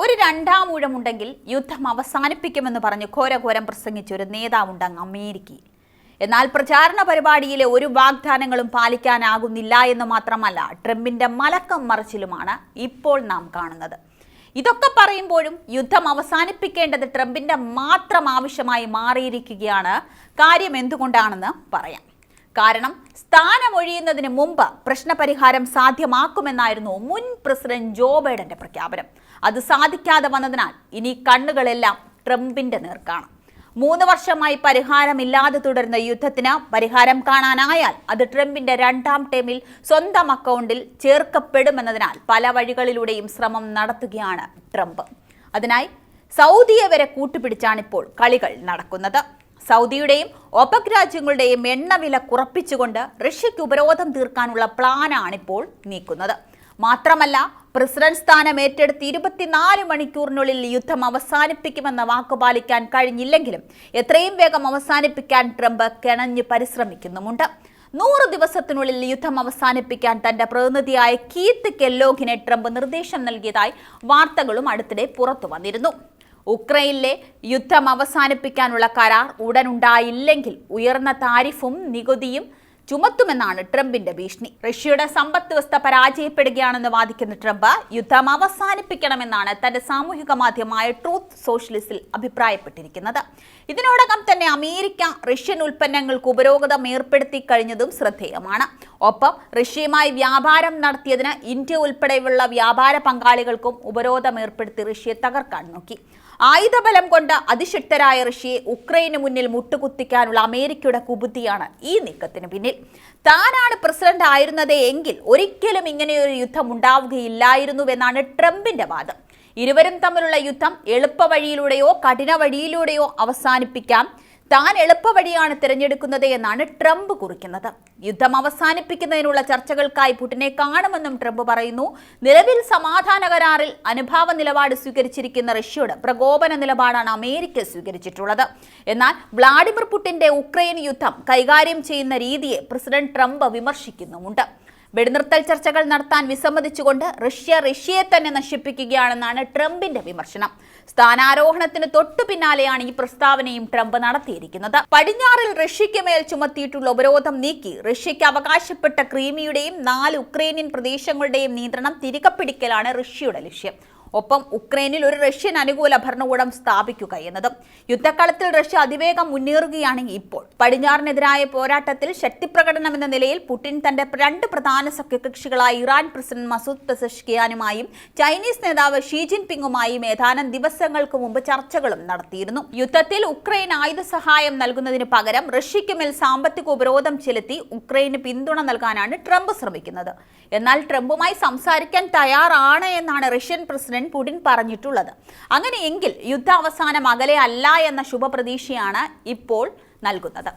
ഒരു രണ്ടാം ഊഴമുണ്ടെങ്കിൽ യുദ്ധം അവസാനിപ്പിക്കുമെന്ന് പറഞ്ഞ് ഘോരഘോരം പ്രസംഗിച്ച ഒരു നേതാവുണ്ടങ്ങ് അമേരിക്കയിൽ. എന്നാൽ പ്രചാരണ പരിപാടിയിലെ ഒരു വാഗ്ദാനങ്ങളും പാലിക്കാനാകുന്നില്ല എന്ന് മാത്രമല്ല ട്രംപിന്റെ മലക്കം മറിച്ചിലുമാണ് ഇപ്പോൾ നാം കാണുന്നത്. ഇതൊക്കെ പറയുമ്പോഴും യുദ്ധം അവസാനിപ്പിക്കേണ്ടത് ട്രംപിന്റെ മാത്രം ആവശ്യമായി മാറിയിരിക്കുകയാണ് കാര്യം എന്തുകൊണ്ടാണെന്ന് പറയാം. കാരണം സ്ഥാനമൊഴിയുന്നതിന് മുമ്പ് പ്രശ്നപരിഹാരം സാധ്യമാക്കുമെന്നായിരുന്നു മുൻ പ്രസിഡന്റ് ജോ ബൈഡന്റെ പ്രഖ്യാപനം. അത് സാധിക്കാതെ വന്നതിനാൽ ഇനി കണ്ണുകളെല്ലാം ട്രംപിന്റെ നേർക്കാണ്. മൂന്ന് വർഷമായി പരിഹാരമില്ലാതെ തുടരുന്ന യുദ്ധത്തിന് പരിഹാരം കാണാനായാൽ അത് ട്രംപിന്റെ രണ്ടാം ടേമിൽ സ്വന്തം അക്കൗണ്ടിൽ ചേർക്കപ്പെടുമെന്നതിനാൽ പല വഴികളിലൂടെയും ശ്രമം നടത്തുകയാണ് ട്രംപ്. അതിനായി സൗദിയെ വരെ കൂട്ടുപിടിച്ചാണിപ്പോൾ കളികൾ നടക്കുന്നത്. സൗദിയുടെയും ഒപക് രാജ്യങ്ങളുടെയും എണ്ണവില കുറപ്പിച്ചുകൊണ്ട് റഷ്യയ്ക്ക് ഉപരോധം തീർക്കാനുള്ള പ്ലാനാണിപ്പോൾ നീക്കുന്നത്. മാത്രമല്ല പ്രസിഡന്റ് സ്ഥാനം ഏറ്റെടുത്ത് ഇരുപത്തിനാല് മണിക്കൂറിനുള്ളിൽ യുദ്ധം അവസാനിപ്പിക്കുമെന്ന വാക്ക് പാലിക്കാൻ കഴിഞ്ഞില്ലെങ്കിലും എത്രയും വേഗം അവസാനിപ്പിക്കാൻ ട്രംപ് കിണഞ്ഞ് പരിശ്രമിക്കുന്നുമുണ്ട്. നൂറ് ദിവസത്തിനുള്ളിൽ യുദ്ധം അവസാനിപ്പിക്കാൻ തന്റെ പ്രതിനിധിയായ കീത്ത് കെല്ലോഗിനെ ട്രംപ് നിർദ്ദേശം നൽകിയതായി വാർത്തകളും അടുത്തിടെ പുറത്തു വന്നിരുന്നു. ഉക്രൈനിലെ യുദ്ധം അവസാനിപ്പിക്കാനുള്ള കരാർ ഉടനുണ്ടായില്ലെങ്കിൽ ഉയർന്ന താരിഫും നികുതിയും ചുമത്തുമെന്നാണ് ട്രംപിന്റെ ഭീഷണി. റഷ്യയുടെ സമ്പദ് വ്യവസ്ഥ പരാജയപ്പെടുകയാണെന്ന് വാദിക്കുന്ന ട്രംപ് യുദ്ധം അവസാനിപ്പിക്കണമെന്നാണ് തന്റെ സാമൂഹിക മാധ്യമമായ ട്രൂത്ത് സോഷ്യലിസ്റ്റിൽ അഭിപ്രായപ്പെട്ടിരിക്കുന്നത്. ഇതിനോടകം തന്നെ അമേരിക്ക റഷ്യൻ ഉൽപ്പന്നങ്ങൾക്ക് ഉപരോഗതം ഏർപ്പെടുത്തി കഴിഞ്ഞതും ശ്രദ്ധേയമാണ്. ഒപ്പം റഷ്യയുമായി വ്യാപാരം നടത്തിയതിന് ഇന്ത്യ ഉൾപ്പെടെയുള്ള വ്യാപാര പങ്കാളികൾക്കും ഉപരോധം ഏർപ്പെടുത്തി റഷ്യയെ തകർക്കാൻ നോക്കി. ആയുധബലം കൊണ്ട് അതിശക്തരായ റഷ്യയെ ഉക്രൈന് മുന്നിൽ മുട്ടുകുത്തിക്കാനുള്ള അമേരിക്കയുടെ കുബുദ്ധിയാണ് ഈ നീക്കത്തിന് പിന്നിൽ. താനാണ് പ്രസിഡന്റ് ആയിരുന്നത് എങ്കിൽ ഒരിക്കലും ഇങ്ങനെയൊരു യുദ്ധം ഉണ്ടാവുകയില്ലായിരുന്നുവെന്നാണ് ട്രംപിന്റെ വാദം. ഇരുവരും തമ്മിലുള്ള യുദ്ധം എളുപ്പ വഴിയിലൂടെയോ കഠിന വഴിയിലൂടെയോ അവസാനിപ്പിക്കാം. താൻ എളുപ്പവഴിയാണ് തിരഞ്ഞെടുക്കുന്നത് എന്നാണ് ട്രംപ് കുറിക്കുന്നത്. യുദ്ധം അവസാനിപ്പിക്കുന്നതിനുള്ള ചർച്ചകൾക്കായി പുടിനെ കാണുമെന്നും ട്രംപ് പറയുന്നു. നിലവിൽ സമാധാന കരാറിൽ അനുഭാവ നിലപാട് സ്വീകരിച്ചിരിക്കുന്ന റഷ്യയുടെ പ്രകോപന നിലപാടാണ് അമേരിക്ക സ്വീകരിച്ചിട്ടുള്ളത്. എന്നാൽ വ്ളാഡിമിർ പുടിന്റെ ഉക്രൈൻ യുദ്ധം കൈകാര്യം ചെയ്യുന്ന രീതിയെ പ്രസിഡന്റ് ട്രംപ് വിമർശിക്കുന്നുമുണ്ട്. വെടിനിർത്തൽ ചർച്ചകൾ നടത്താൻ വിസമ്മതിച്ചുകൊണ്ട് റഷ്യ റഷ്യയെ തന്നെ നശിപ്പിക്കുകയാണെന്നാണ് ട്രംപിന്റെ വിമർശനം. സ്ഥാനാരോഹണത്തിന് തൊട്ടു പിന്നാലെയാണ് ഈ പ്രസ്താവനയും ട്രംപ് നടത്തിയിരിക്കുന്നത്. പടിഞ്ഞാറിൽ റഷ്യയ്ക്ക് മേൽ ചുമത്തിയിട്ടുള്ള ഉപരോധം നീക്കി റഷ്യയ്ക്ക് അവകാശപ്പെട്ട ക്രീമിയുടെയും നാല് ഉക്രൈനിയൻ പ്രദേശങ്ങളുടെയും നിയന്ത്രണം തിരികെ പിടിക്കലാണ് റഷ്യയുടെ ലക്ഷ്യം. ഒപ്പം ഉക്രൈനിൽ ഒരു റഷ്യൻ അനുകൂല ഭരണകൂടം സ്ഥാപിക്കുക എന്നതും. യുദ്ധക്കളത്തിൽ റഷ്യ അതിവേഗം മുന്നേറുകയാണ് ഇപ്പോൾ. പടിഞ്ഞാറിനെതിരായ പോരാട്ടത്തിൽ ശക്തിപ്രകടനം എന്ന നിലയിൽ പുടിൻ തന്റെ രണ്ട് പ്രധാന സഖ്യകക്ഷികളായ ഇറാൻ പ്രസിഡന്റ് മസൂദ് പെസഷ്കിയാനുമായും ചൈനീസ് നേതാവ് ഷീ ജിൻപിങ്ങുമായും ഏതാനും ദിവസങ്ങൾക്ക് മുമ്പ് ചർച്ചകളും നടത്തിയിരുന്നു. യുദ്ധത്തിൽ ഉക്രൈൻ ആയുധ സഹായം നൽകുന്നതിന് പകരം റഷ്യയ്ക്ക് മേൽ സാമ്പത്തിക ഉപരോധം ചെലുത്തി ഉക്രൈന് പിന്തുണ നൽകാനാണ് ട്രംപ് ശ്രമിക്കുന്നത്. എന്നാൽ ട്രംപുമായി സംസാരിക്കാൻ തയ്യാറാണ് എന്നാണ് റഷ്യൻ പ്രസിഡന്റ് പുടിൻ പറഞ്ഞിട്ടുള്ളത്. അങ്ങനെയെങ്കിൽ യുദ്ധ അവസാനം അകലെ അല്ല എന്ന ശുഭപ്രതീക്ഷയാണ് ഇപ്പോൾ നൽകുന്നത്